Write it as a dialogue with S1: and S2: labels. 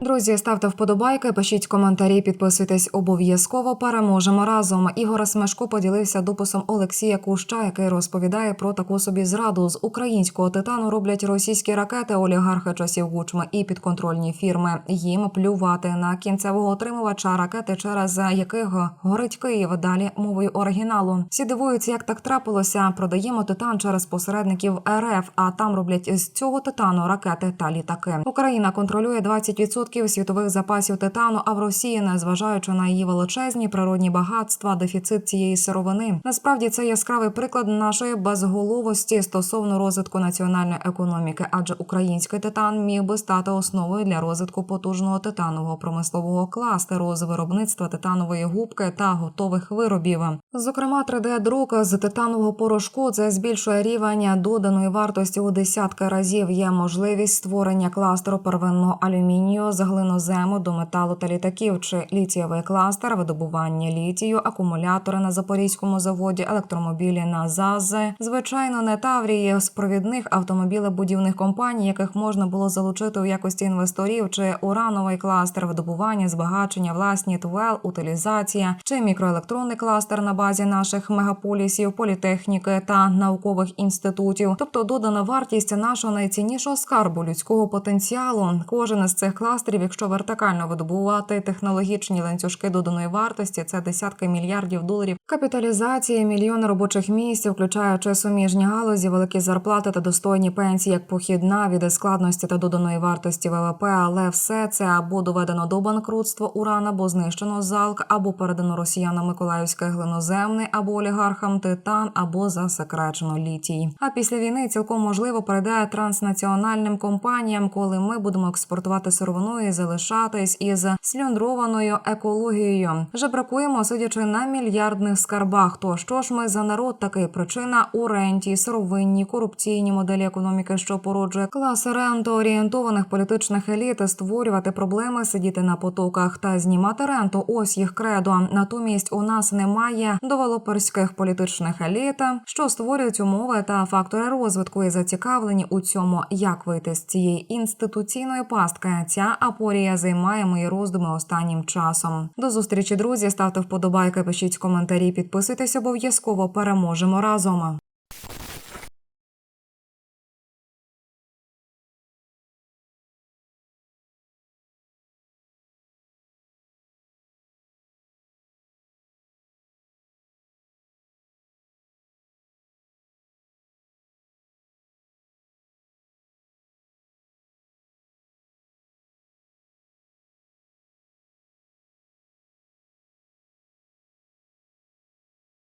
S1: Друзі, ставте вподобайки, пишіть коментарі, підписуйтесь обов'язково. Переможемо разом. Ігор Смешко поділився дописом Олексія Куща, який розповідає про таку собі зраду з українського титану. Роблять російські ракети, олігархи часів Гучми і підконтрольні фірми. Їм плювати на кінцевого отримувача ракети, через яких горить Київ. Далі мовою оригіналу. Всі дивуються, як так трапилося. Продаємо титан через посередників РФ, а там роблять з цього титану ракети та літаки. Україна контролює 20% світових запасів титану. А в Росії, незважаючи на її величезні природні багатства, дефіцит цієї сировини. Насправді це яскравий приклад нашої безголовості стосовно розвитку національної економіки, адже український титан міг би стати основою для розвитку потужного титанового промислового кластеру з виробництва титанової губки та готових виробів. Зокрема, 3D-друк з титанового порошку це збільшує рівень доданої вартості у десятки разів. Є можливість створення кластеру первинного алюмінію з глинозему до металу та літаків чи літієвий кластер, видобування літію, акумулятори на запорізькому заводі, електромобілі на ЗАЗ, звичайно, не таврії з провідних автомобілебудівних компаній, яких можна було залучити у якості інвесторів, чи урановий кластер, видобування, збагачення, власні ТВЛ, утилізація, чи мікроелектронний кластер на базі наших мегаполісів, політехніки та наукових інститутів, тобто додана вартість нашого найціннішого скарбу людського потенціалу. Кожен із цих кластерів, якщо вертикально видобувати технологічні ланцюжки доданої вартості, це десятки мільярдів доларів. Капіталізація, мільйони робочих місць, включаючи суміжні галузі, великі зарплати та достойні пенсії, як похідна від складності та доданої вартості ВВП, але все це або доведено до банкрутства уран, або знищено залк, або передано росіянам Миколаївське глиноземне, або олігархам титан, або засекречено літій. А після війни цілком можливо передає транснаціональним компаніям, коли ми будемо експортувати сировину і залишатись із слюндрованою екологією. Жебракуємо, сидячи на мільярдних скарбах. То що ж ми за народ такий причина у ренті, сировинні, корупційні моделі економіки, що породжує клас рентоорієнтованих політичних еліт, створювати проблеми, сидіти на потоках та знімати ренту. Ось їх кредо. Натомість у нас немає девелоперських політичних еліт, що створюють умови та фактори розвитку і зацікавлені у цьому, як вийти з цієї інституційної пастки. Ця апорія займає мої роздуми останнім часом. До зустрічі, друзі. Ставте вподобайки, пишіть коментарі, підписуйтесь обов'язково. Переможемо разом.